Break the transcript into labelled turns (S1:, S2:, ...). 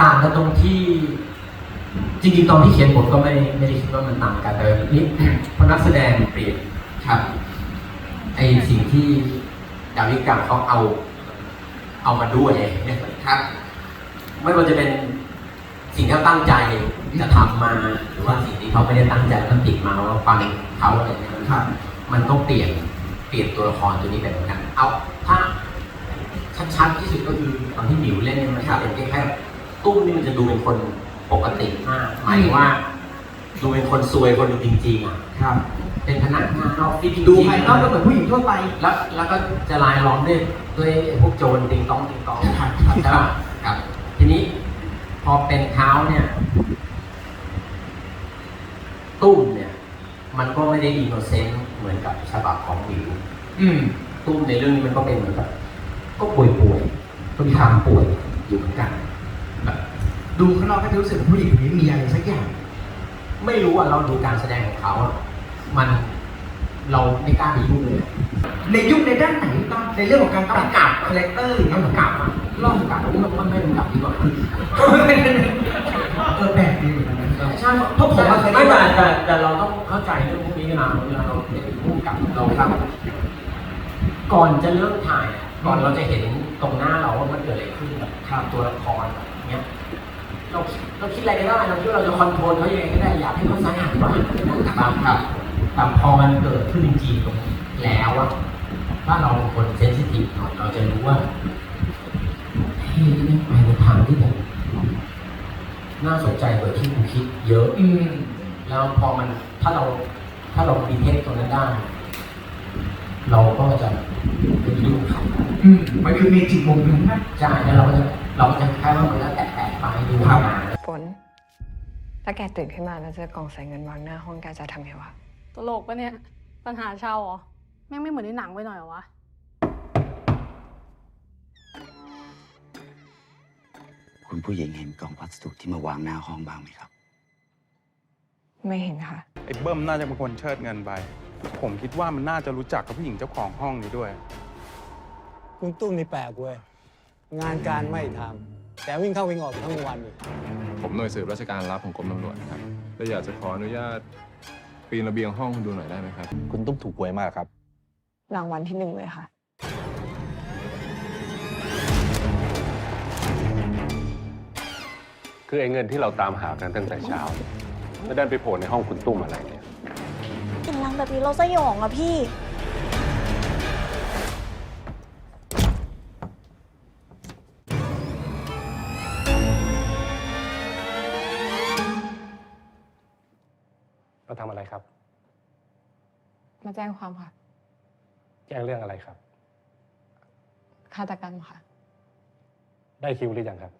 S1: ต่างกันตรงที่ จริงๆตอนที่เขียนบทก็ไม่ไม่ได้คิดว่ามันต่างกันแต่นี่เพราะนักแสดงเปลี่ยนครับไอสิ่งที่ดาวิกาเขาเอา เอามาด้วยครับ ไม่ว่าจะเป็นสิ่งที่เขาตั้งใจจะทำมา หรือว่าสิ่งที่เขาไม่ได้ตั้งใจแล้วติดมาแล้วฟังเขาอะไรอย่างเงี้ยมัน
S2: ครับ
S1: มันต้องเปลี่ยนเปลี่ยนตัวละครตัวนี้ไปเหมือนกัน เอาถ้าชัดๆที่สุดก็คือตอนที่หมิวเล่นเนี่ยมันจะเป็นแค่ ตุ้มนี่มันจะดูเป็นคนปกติมากหมายถึงว่า ดูเป็นคนซวยคนหนึ่งจริงๆอะ
S2: ครับ
S1: เป็นพนักงานออฟฟิศจริงๆ
S2: ดูภายนอกก็เหมือนผู้หญิงทั่วไป
S1: แล้วแล้วก็จะลายล้อมด้วยด้วยไอ้พวกโจรติงตองติงตอง
S2: ครับ
S1: ใช่ปะครับ ทีนี้ พอเป็นเท้าเนี่ย ตุ้มเนี่ย มันก็ไม่ได้อินโนเซนต์เหมือนกับฉบับของหมิว
S2: อืม
S1: ตุ้มในเรื่องนี้มันก็เป็นเหมือนกับก็ป่วยป่วยๆก็มีความป่วยอยู่เหมือนกันแบบ
S2: ดูข้างนอกก็จะรู้สึกว่าผู้หญิงคนนี้มีอะไรสักอย่าง
S1: ไม่รู้ว่าเราดูการแสดงของเขาอะมันเราไม่กล้าไปยุ่งเลย
S2: ในยุคในด้านไหนบ้างในเรื่องของการปรับ
S1: กลับ
S2: คาแรคเตอร์อย่าง
S1: ต้
S2: เงี้
S1: อยงกลับอะล่องกลับมันมันไม่ต้องกลับดีกว่า
S2: เออแปลกดีเหมือนกันนะ
S1: ใช่เพราะผมอะเคยไม่แต่แต่แต่เราต้องเข้าใจเรื่องพวกนี้นะเวลาเราเป็นผู้กำกับเราครับ ก่อนจะเริ่มถ่ายอะก่อนเราจะเห็นตรงหน้าเราว่ามันเกิดอะไรขึ้นกับครับตัวละครแบบเนี้ย เราคิดเราคิดอะไรก็ได้เราคิดว่าเราจะคอนโทรลเขายังไงก็ได้อยากให้เขาสาหัสกว่าครับครับแต่พอมันเกิดขึ้นจริงๆตรงแล้วอะถ้าเราเป็นคนเซนซิทีฟหน่อยเราจะรู้ว่าเฮ้ยนี่ไปในทางที่แบบน่าสนใจกว่าที่คุณคิดเยอะ
S2: อืม
S1: แล้วพอมันถ้าเราถ้าเราดีเทคตรงนั้นได้เราก็จะเป็นยุ่งเขา
S2: อืมมันคือเมจิกวงนั้นนะ
S1: ใช่แล้วเราก็จะเราก็จะแค่ว่ามันแล้วแตะๆ ไปดู
S2: ครับ
S1: มา
S3: ฝนถ้าแกตื่นขึ้นมาแล้วเจอกล่องใส่เงินวางหน้าห้องแกจะทำไงวะ
S4: ตลกปะเนี่ย ปัญหาชาวเหรอ แม่งไม่เหมือนในหนังไปหน่อยเหรอวะ
S5: คุณผู้หญิงเห็นกล่องพัสดุที่มาวางหน้าห้องบ้างไหมครับ
S3: ไม่เห็นค่ะ
S6: ไอ้เบิ้มน่าจะเป็นคนเชิดเงินไป ผมคิดว่ามันน่าจะรู้จักกับผู้หญิงเจ้าของห้องนี้ด้วย
S7: คุณตุ้มนี่แปลกเว้ย งานการไม่ทำ แต่วิ่งเข้าวิ่งออกทั้งวันอีก
S8: ผมหน่วยสืบราชการลับของกรมตำรวจครับและอยากจะขออนุญาตปีนระเบียงห้องคุณดูหน่อยได้ไหมครับ
S9: คุณตุ้มถูกหวยมากครับ
S3: รางวัลที่หนึ่งเลยค่ะ
S9: คือไอ้เงินที่เราตามหากันตั้งแต่เช้าเนี่ยแล้วดันไปโผล่ในห้องคุณตุ้มอะไรเนี่ย
S10: กลิ่นลังแบบนี้เราสยองอะพี่
S9: ทำอะไรครับ
S3: มาแจ้งความค่ะ
S9: แจ้งเรื่องอะไรครับ
S3: ฆาตกรรมค่ะ
S9: ได้คิวหรือยังครับ